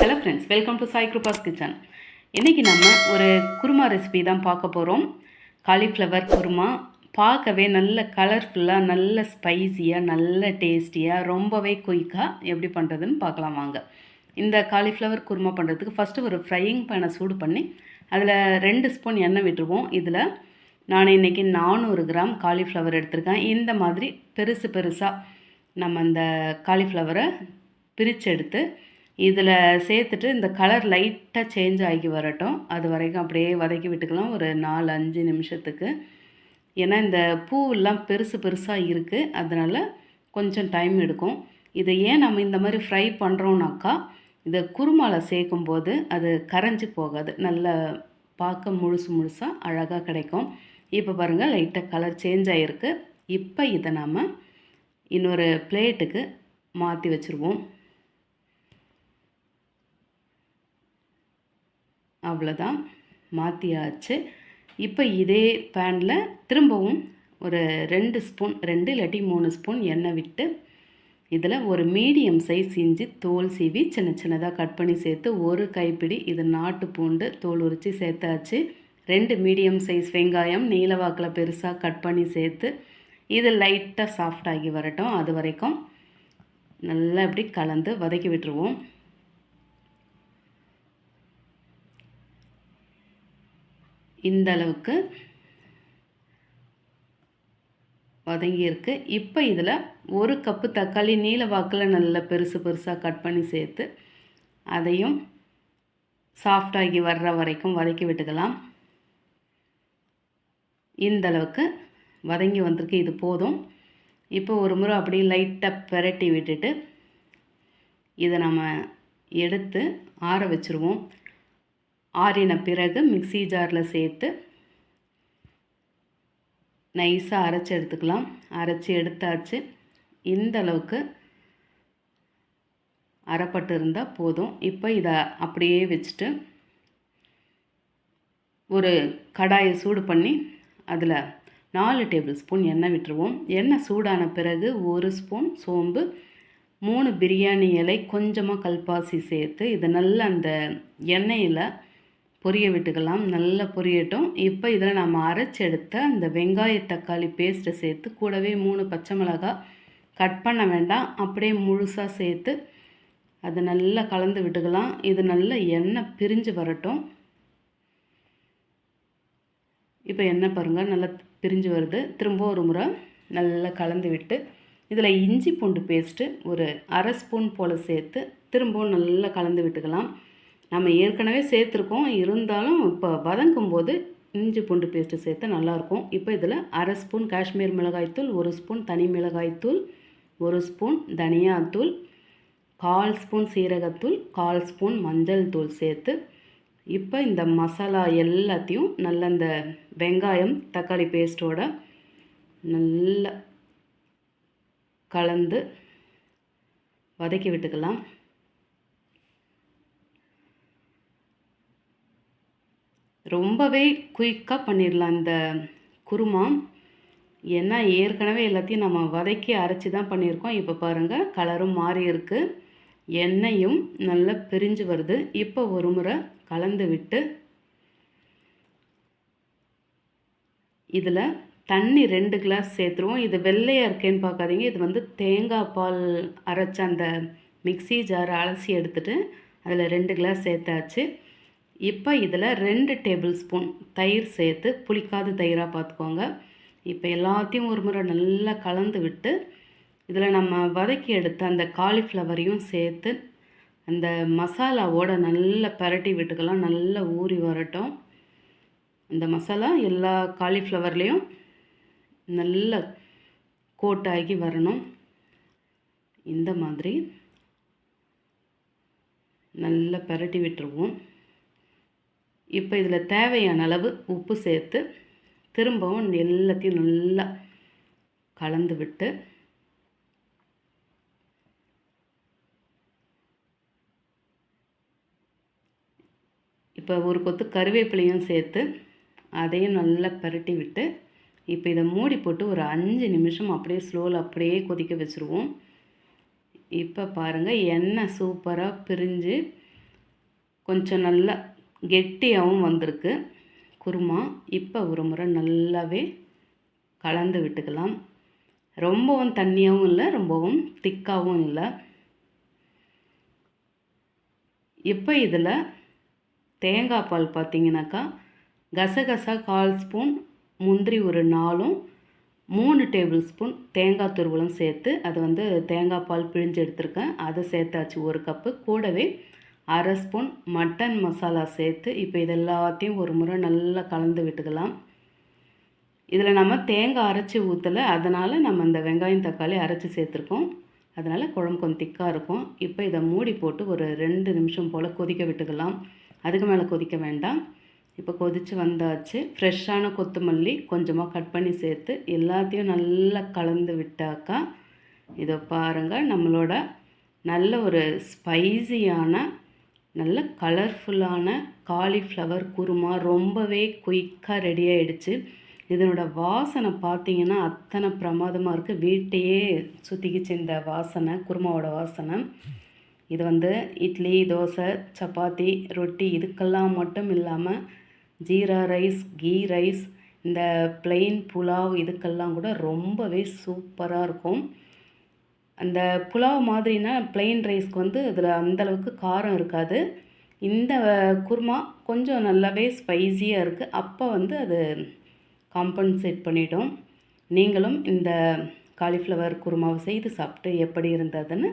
Hello friends welcome to Sai Kirupa's kitchen இன்றைக்கி நம்ம ஒரு குருமா ரெசிபி தான் பார்க்க போகிறோம் காலிஃப்ளவர் குருமா. பார்க்கவே நல்ல கலர்ஃபுல்லாக நல்ல ஸ்பைசியாக நல்ல டேஸ்டியாக ரொம்பவே குயிக்காக எப்படி பண்ணுறதுன்னு பார்க்கலாம் வாங்க. இந்த காலிஃப்ளவர் குருமா பண்ணுறதுக்கு ஃபஸ்ட்டு ஒரு ஃப்ரையிங் பேனை சூடு பண்ணி அதில் ரெண்டு ஸ்பூன் எண்ணெய் விட்டுருவோம். இதில் நான் இன்றைக்கி நானூறு கிராம் காலிஃப்ளவர் எடுத்திருக்கேன். இந்த மாதிரி பெருசு பெருசாக நம்ம அந்த காலிஃப்ளவரை பிரித்து எடுத்து இதில் சேர்த்துட்டு இந்த கலர் லைட்டாக சேஞ்ச் ஆகி வரட்டும். அது வரைக்கும் அப்படியே வதக்கி விட்டுக்கலாம். ஒரு நாலு அஞ்சு நிமிஷத்துக்கு. ஏன்னா இந்த பூவெல்லாம் பெருசு பெருசாக இருக்குது அதனால் கொஞ்சம் டைம் எடுக்கும். இதை ஏன் நம்ம இந்த மாதிரி ஃப்ரை பண்ணுறோம்னாக்கா இதை குருமாவில் சேர்க்கும்போது அது கரைஞ்சி போகாது. நல்ல பார்க்க முழுசு முழுசாக அழகாக கிடைக்கும். இப்போ பாருங்கள் லைட்டாக கலர் சேஞ்ச் ஆகிருக்கு இப்போ இதை நாம் இன்னொரு பிளேட்டுக்கு மாற்றி வச்சுருவோம். அவ்வளோதான் மாற்றியாச்சு இப்போ இதே பேனில் திரும்பவும் ஒரு ரெண்டு ஸ்பூன் ரெண்டு இல்லாட்டி மூணு ஸ்பூன் எண்ணெய் விட்டு இதில் ஒரு மீடியம் சைஸ் இஞ்சி தோல் சீவி சின்ன சின்னதாக கட் பண்ணி சேர்த்து ஒரு கைப்பிடி இது நாட்டு பூண்டு தோல் உரித்து சேர்த்தாச்சு. ரெண்டு மீடியம் சைஸ் வெங்காயம் நீலவாக்கில் பெருசாக கட் பண்ணி சேர்த்து இது லைட்டாக சாஃப்டாகி வரட்டும். அது வரைக்கும் நல்லா இப்படி கலந்து வதக்கி விட்டுருவோம். இந்த அளவுக்கு வதங்கியிருக்கு. இப்போ இதில் ஒரு கப்பு தக்காளி நீல வாக்கில் நல்லா பெருசு பெருசாக கட் பண்ணி சேர்த்து அதையும் சாஃப்டாகி வர்ற வரைக்கும் வதக்கி விட்டுக்கலாம். இந்த அளவுக்கு வதங்கி வந்திருக்கு. இது போதும். இப்போ ஒரு முறை அப்படியே லைட்டாக பெரட்டி விட்டுட்டு இதை நம்ம எடுத்து ஆற வச்சுருவோம். ஆறின பிறகு மிக்சி ஜாரில் சேர்த்து நைஸாக அரைச்சி எடுத்துக்கலாம். அரைச்சி எடுத்தாச்சு. இந்த அளவுக்கு அரைப்பட்டு இருந்தால் போதும். இப்போ இதை அப்படியே வச்சுட்டு ஒரு கடாயை சூடு பண்ணி அதில் நாலு டேபிள் ஸ்பூன் எண்ணெய் விட்டுருவோம். எண்ணெய் சூடான பிறகு ஒரு ஸ்பூன் சோம்பு மூணு பிரியாணி இலை கொஞ்சமாக கல்பாசி சேர்த்து இதை நல்லா அந்த எண்ணெயில் பொரிய விட்டுக்கலாம் நல்லா பொரியட்டும். இப்போ இதில் நம்ம அரைச்சி எடுத்த அந்த வெங்காய தக்காளி பேஸ்ட்டை சேர்த்து கூடவே மூணு பச்சை மிளகாய் கட் பண்ண வேண்டாம். அப்படியே முழுசாக சேர்த்து அதை நல்லா கலந்து விட்டுக்கலாம். இது நல்ல எண்ணெய் பிரிஞ்சு வரட்டும். இப்போ எண்ணெய் பாருங்கள் நல்லா பிரிஞ்சு வருது. திரும்ப ஒரு முறை நல்லா கலந்து விட்டு இதில் இஞ்சி பூண்டு பேஸ்ட்டு ஒரு அரை ஸ்பூன் போல் சேர்த்து திரும்பவும் நல்லா கலந்து விட்டுக்கலாம். நம்ம ஏற்கனவே சேர்த்துருக்கோம். இருந்தாலும் இப்போ வதங்கும் போது இஞ்சி பூண்டு பேஸ்ட்டு சேர்த்து நல்லாயிருக்கும். இப்போ இதில் அரை ஸ்பூன் காஷ்மீர் மிளகாய்த்தூள் ஒரு ஸ்பூன் தனி மிளகாய்த்தூள் ஒரு ஸ்பூன் தனியாத்தூள் கால் ஸ்பூன் சீரகத்தூள் கால் ஸ்பூன் மஞ்சள் தூள் சேர்த்து இப்போ இந்த மசாலா எல்லாத்தையும் நல்ல இந்த வெங்காயம் தக்காளி பேஸ்ட்டோட நல்லா கலந்து வதக்கி விட்டுக்கலாம். ரொம்பவே குயிக்காக பண்ணிடலாம் இந்த குருமா. ஏன்னா ஏற்கனவே எல்லாத்தையும் நம்ம வதக்கி அரைச்சி தான் பண்ணியிருக்கோம். இப்போ பாருங்கள் கலரும் மாறி இருக்குது எண்ணெயும் நல்லா பிரிஞ்சு வருது. இப்போ ஒரு முறை கலந்து விட்டு இதில் தண்ணி ரெண்டு கிளாஸ் சேர்த்துருவோம். இது வெள்ளையாக இருக்கேன்னு பார்க்காதீங்க. இது வந்து தேங்காய் பால் அரைச்ச அந்த மிக்சி ஜார் அலசி எடுத்துகிட்டு அதில் ரெண்டு கிளாஸ் சேர்த்தாச்சு. இப்போ இதில் ரெண்டு டேபிள் ஸ்பூன் தயிர் சேர்த்து புளிக்காத தயிராக பார்த்துக்கோங்க. இப்போ எல்லாத்தையும் ஒரு முறை நல்லா கலந்து விட்டு இதில் நம்ம வதக்கி எடுத்த அந்த காலிஃப்ளவரையும் சேர்த்து அந்த மசாலாவோட நல்லா பரட்டி விட்டுக்கலாம். நல்லா ஊறி வரட்டும். இந்த மசாலா எல்லா காலிஃப்ளவர்லேயும் நல்ல கோட்டாகி வரணும். இந்த மாதிரி நல்லா பரட்டி விட்டுருவோம். இப்போ இதில் தேவையான அளவு உப்பு சேர்த்து திரும்பவும் எல்லாத்தையும் நல்லா கலந்து விட்டு இப்போ ஒரு கொத்து கருவேப்பிலையும் சேர்த்து அதையும் நல்லா பரட்டி விட்டு இப்போ இதை மூடி போட்டு ஒரு அஞ்சு நிமிஷம் அப்படியே ஸ்லோவில் அப்படியே கொதிக்க வச்சுருவோம். இப்போ பாருங்கள் எண்ணெய் சூப்பராக பிரிஞ்சு கொஞ்சம் நல்லா கெட்டியாகவும் வந்திருக்கு. குருமா இப்போ ஒரு முறை நல்லாவே கலந்து விட்டுக்கலாம். ரொம்பவும் தண்ணியாகவும் இல்லை ரொம்பவும் திக்காகவும் இல்லை. இப்போ இதில் தேங்காய் பால் பார்த்தீங்கன்னாக்கா கசகசா கால் ஸ்பூன் முந்திரி ஒரு நாலும் மூணு டேபிள் ஸ்பூன் தேங்காய் துருவலும் சேர்த்து அது வந்து தேங்காய் பால் பிழிஞ்சு எடுத்திருக்கேன். அதை சேர்த்தாச்சு ஒரு கப்பு. கூடவே அரை ஸ்பூன் மட்டன் மசாலா சேர்த்து இப்போ இது எல்லாத்தையும் ஒரு முறை நல்லா கலந்து விட்டுக்கலாம். இதில் நம்ம தேங்காய் அரைச்சி ஊற்றலை அதனால் நம்ம இந்த வெங்காயம் தக்காளி அரைச்சி சேர்த்துருக்கோம். அதனால் குழம்பு கொஞ்சம் திக்காக இருக்கும். இப்போ இதை மூடி போட்டு ஒரு ரெண்டு நிமிஷம் போல் கொதிக்க விட்டுக்கலாம். அதுக்கு மேலே கொதிக்க வேண்டாம். இப்போ கொதித்து வந்தாச்சு. ஃப்ரெஷ்ஷான கொத்தமல்லி கொஞ்சமாக கட் பண்ணி சேர்த்து எல்லாத்தையும் நல்லா கலந்து விட்டாக்கா இதை பாருங்கள் நம்மளோட நல்ல ஒரு ஸ்பைசியான நல்ல கலர்ஃபுல்லான காலிஃப்ளவர் குருமா ரொம்பவே குயிக்காக ரெடி ஆகிடுச்சு இதனோட வாசனை பார்த்தீங்கன்னா அத்தனை பிரமாதமாக இருக்குது வீட்டையே சுற்றிக்கிச்சு இந்த வாசனை குருமாவோட வாசனை. இது வந்து இட்லி தோசை சப்பாத்தி ரொட்டி இதுக்கெல்லாம் மட்டும் இல்லாமல் ஜீரா ரைஸ் கீ ரைஸ் இந்த பிளெயின் புலாவ் இதுக்கெல்லாம் கூட ரொம்பவே சூப்பராக இருக்கும். அந்த புலாவ் மாதிரினா பிளெயின் ரைஸ்க்கு வந்து இதில் அந்தளவுக்கு காரம் இருக்காது. இந்த குருமா கொஞ்சம் நல்லாவே ஸ்பைஸியாக இருக்குது அப்போ வந்து அது காம்பன்சேட் பண்ணிடும். நீங்களும் இந்த காலிஃப்ளவர் குருமாவை செய்து சாப்பிட்டு எப்படி இருந்ததுன்னு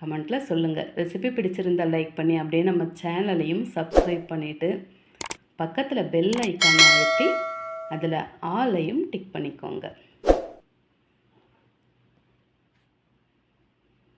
கமெண்ட்டில் சொல்லுங்கள் ரெசிபி பிடிச்சிருந்தால் லைக் பண்ணி அப்படியே நம்ம சேனலையும் சப்ஸ்கிரைப் பண்ணிவிட்டு பக்கத்தில் பெல் ஐக்கானை அழுத்தி அதில் ஆலையும் டிக் பண்ணிக்கோங்க.